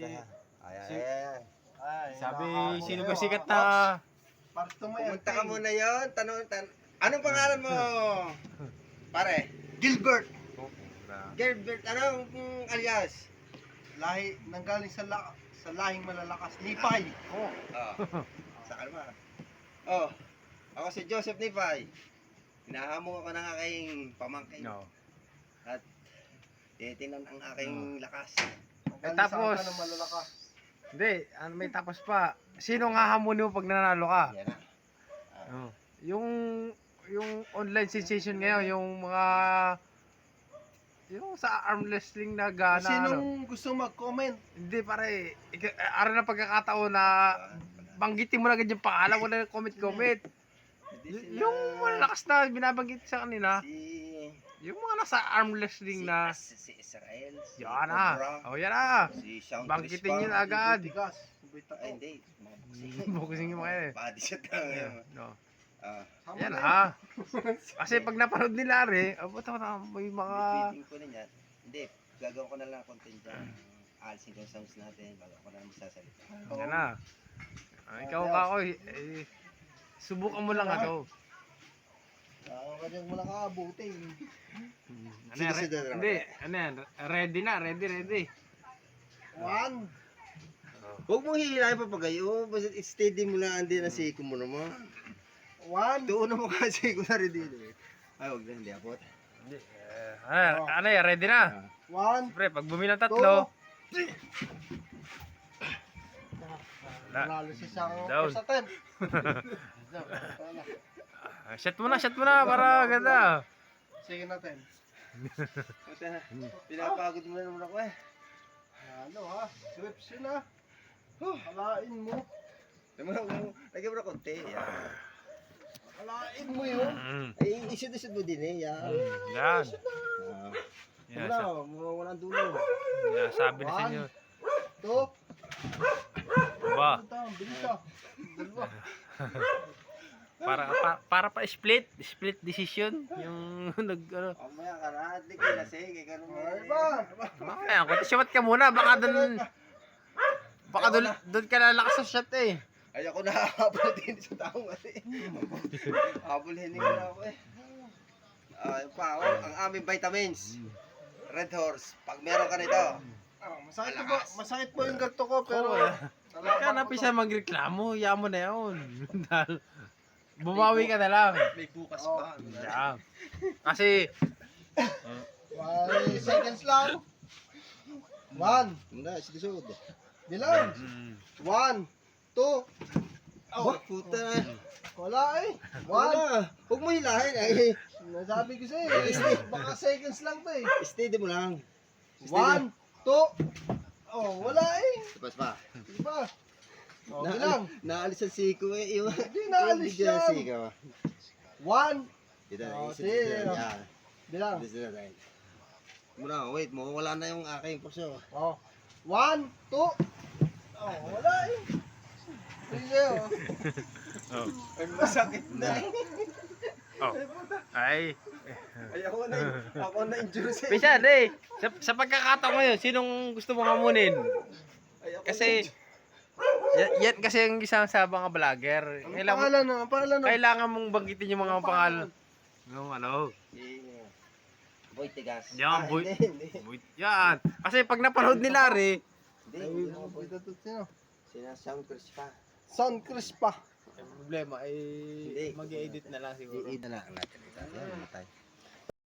Ay, Ay, ay, Si- ay, sabi, sino ba sikat na... Para tumayo. Pumunta ka muna yon. Tanong, tan Anong pangalan mo? Pare. Gilbert. Gilbert, anong mm, alias? Lahi, nanggaling sa, la, sa lahing malalakas. Lipay. Oh. Oh. Sa kalma. Oh. Ako si Joseph Nipay. Hinahamon ako ng aking pamangkin. No. Tinitingnan ang aking lakas. Nanggaling tapos- sa ka ng malalakas. Hindi, ano, may tapos pa. Sino nga hamunin mo pag nanalo ka? Yan na. Oh. Yung yung online sensation ngayon, yung mga yung sa arm wrestling na gana ano. Sinong gusto mag-comment? Hindi pare, ika- araw na pagkakataon na banggitin mo na agad yung pangalan, wala na comment comment. Hindi Y- sila- yung malakas na binabanggit sa kanila, Si... yung mga nasa arm wrestling na si, si Israel. Si yan na. Oh, yan na. Si Sean Banggitin Crispa. yun agad. Ay, hindi. Boxing. Yung mga yan. eh. Body shot lang yun. No. Ah, Sama Yan na ah. Kasi pag napanood nila rin, abo tama may mga Bibitin ko na yan. Hindi, gagawin ko na lang content dyan. Alisin ko yung sounds natin bago ako na magsasalita. yan na. Ah, ikaw ka ko, eh, subukan mo lang ato. Ah, kanyang wala ka abutin. Ano yan? Sino si Re- Dodoro? Hindi, ano yan? Ready na, ready, ready. One. Huwag mong hihilahin pa pagayo. Basta steady mo lang hindi na siko mo naman. One. Doon mo kasi ko na rin din eh. Ay, huwag na, hindi abot. Hindi, eh, ano, ano yan? Ready na? One. Siyempre, pag bumilang tatlo, Na- Analysis ang Down. first attempt. Ah, shot mo na, shot mo na, para ganda. Sige natin. Puta na, pinapagod mo na naman ako eh. Ano ha? Scripts yun ha? Alain mo. Naman ako, lagyan mo na konti. Alain mo yun. Mm, Ay, isod-isod mo din eh. Yan. mm, yan. Ah, Yan, wala, wala ang dulo. yan, sabi na sa inyo. Two. Ba, Punta, bilita. Dalawa. para, pa, para pa split, split decision. Yung nag, ano. Mamaya ka na, hindi ko lasing. Ikaw naman. Ay ba? Mamaya, kung shot ka muna, baka doon, baka doon, doon ka lalakas sa shot eh. Ay, ako nakahabol din sa taong mali. Habulhin ko na ako eh. Pa, oh, ang aming vitamins. Red Horse. Pag meron ka nito, Ah, masakit po, masakit po yung ganto ko pero Oo, eh. Kaya napisa magreklamo, yaman na yun. Bumawi ka na lang. may bukas Oh. pa. Yeah. Kasi, Five seconds lang. One. Hindi, sinusod. Bilang. mm, One. Two. Oh, puta na. Wala eh. One. Wala. Huwag mo hilahin. Ay, Nasabi ko sa'yo. Baka seconds lang to eh. steady mo lang. One. Two. Oh, wala eh. Tapos pa. Diba? Oh, Na- bilang. Naalis ang siko eh. Hindi naalis ng yan. siko. One. Dito, Oh, sige. Yan. Bilang. Na tayo. Muna, wait, mawawala na yung aking puso. Oh. One. Two. Oh, wala eh. Sige oh. oh, Ay, masakit na. oh, ay, Ay, ako na, ako na injure sa Pisa, de, sa, sa pagkakataon ngayon, sinong gusto mong hamunin? Ay, ako Kasi, yan, yan kasi ang isang sa mga vlogger. Ang Kailangan, pangalan no? Ang pangalan no? kailangan mong banggitin yung mga pangalan. Yung ano, Yeah. Boy Tigas. Yan, Ah, boy. Wait, yan. Kasi pag napanood nila rin, Hindi, boy. boy? Sina Sound Chris pa. Son Crispa. ang problema ay mag-edit na lang siguro. I-ida na lang natin. Yan, matay.